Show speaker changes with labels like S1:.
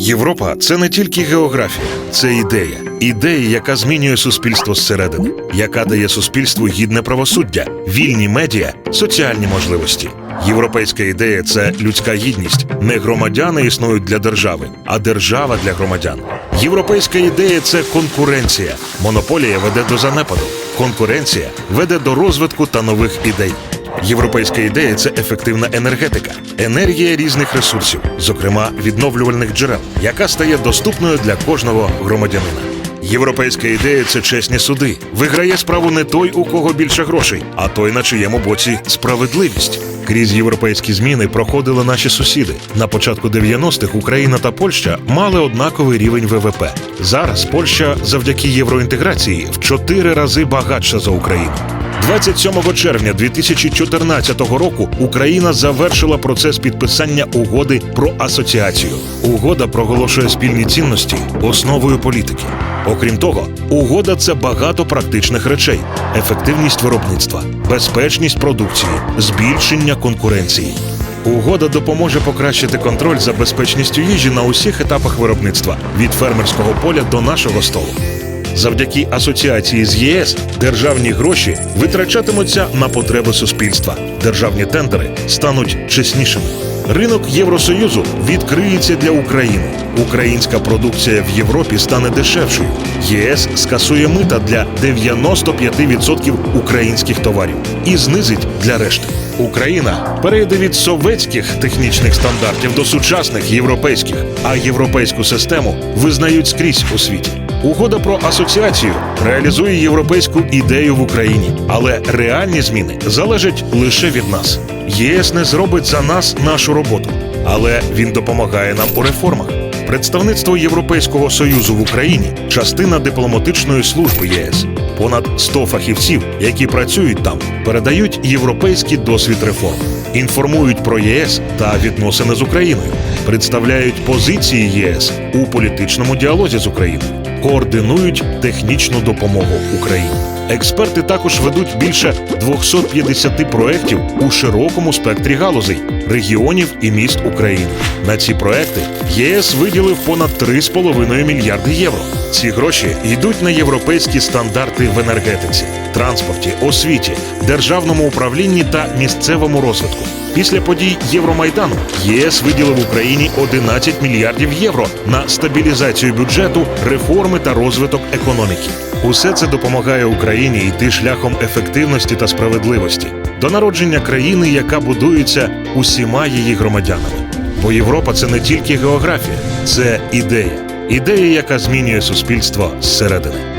S1: Європа це не тільки географія, це ідея. Ідея, яка змінює суспільство зсередини, яка дає суспільству гідне правосуддя, вільні медіа, соціальні можливості. Європейська ідея це людська гідність. Не громадяни існують для держави, а держава для громадян. Європейська ідея це конкуренція. Монополія веде до занепаду. Конкуренція веде до розвитку та нових ідей. Європейська ідея це ефективна енергетика, енергія різних ресурсів, зокрема відновлювальних джерел, яка стає доступною для кожного громадянина. Європейська ідея це чесні суди. Виграє справу не той, у кого більше грошей, а той, на чиєму боці справедливість. Крізь європейські зміни проходили наші сусіди. На початку 90-х Україна та Польща мали однаковий рівень ВВП. Зараз Польща завдяки євроінтеграції в чотири рази багатша за Україну. 27 червня 2014 року Україна завершила процес підписання угоди про асоціацію. Угода проголошує спільні цінності основою політики. Окрім того, угода це багато практичних речей: ефективність виробництва, безпечність продукції, збільшення конкуренції. Угода допоможе покращити контроль за безпечністю їжі на усіх етапах виробництва від фермерського поля до нашого столу. Завдяки асоціації з ЄС державні гроші витрачатимуться на потреби суспільства. Державні тендери стануть чеснішими. Ринок Євросоюзу відкриється для України. Українська продукція в Європі стане дешевшою. ЄС скасує мита для 95% українських товарів і знизить для решти. Україна перейде від совєтських технічних стандартів до сучасних європейських, а європейську систему визнають скрізь у світі. Угода про асоціацію реалізує європейську ідею в Україні, але реальні зміни залежать лише від нас. ЄС не зробить за нас нашу роботу, але він допомагає нам у реформах. Представництво Європейського союзу в Україні частина дипломатичної служби ЄС. Понад 100 фахівців, які працюють там, передають європейський досвід реформ, інформують про ЄС та відносини з Україною, представляють позиції єС у політичному діалозі з Україною, координують технічну допомогу Україні. Експерти також ведуть більше 250 проєктів у широкому спектрі галузей, регіонів і міст України. На ці проекти ЄС виділив понад 3,5 мільярди євро. Ці гроші йдуть на європейські стандарти в енергетиці, транспорті, освіті, державному управлінні та місцевому розвитку. Після подій Євромайдану ЄС виділив Україні 11 мільярдів євро на стабілізацію бюджету, реформи та розвиток економіки. Усе це допомагає Україні йти шляхом ефективності та справедливості до народження країни, яка будується усіма її громадянами. Бо Європа це не тільки географія, це ідея, ідея, яка змінює суспільство зсередини.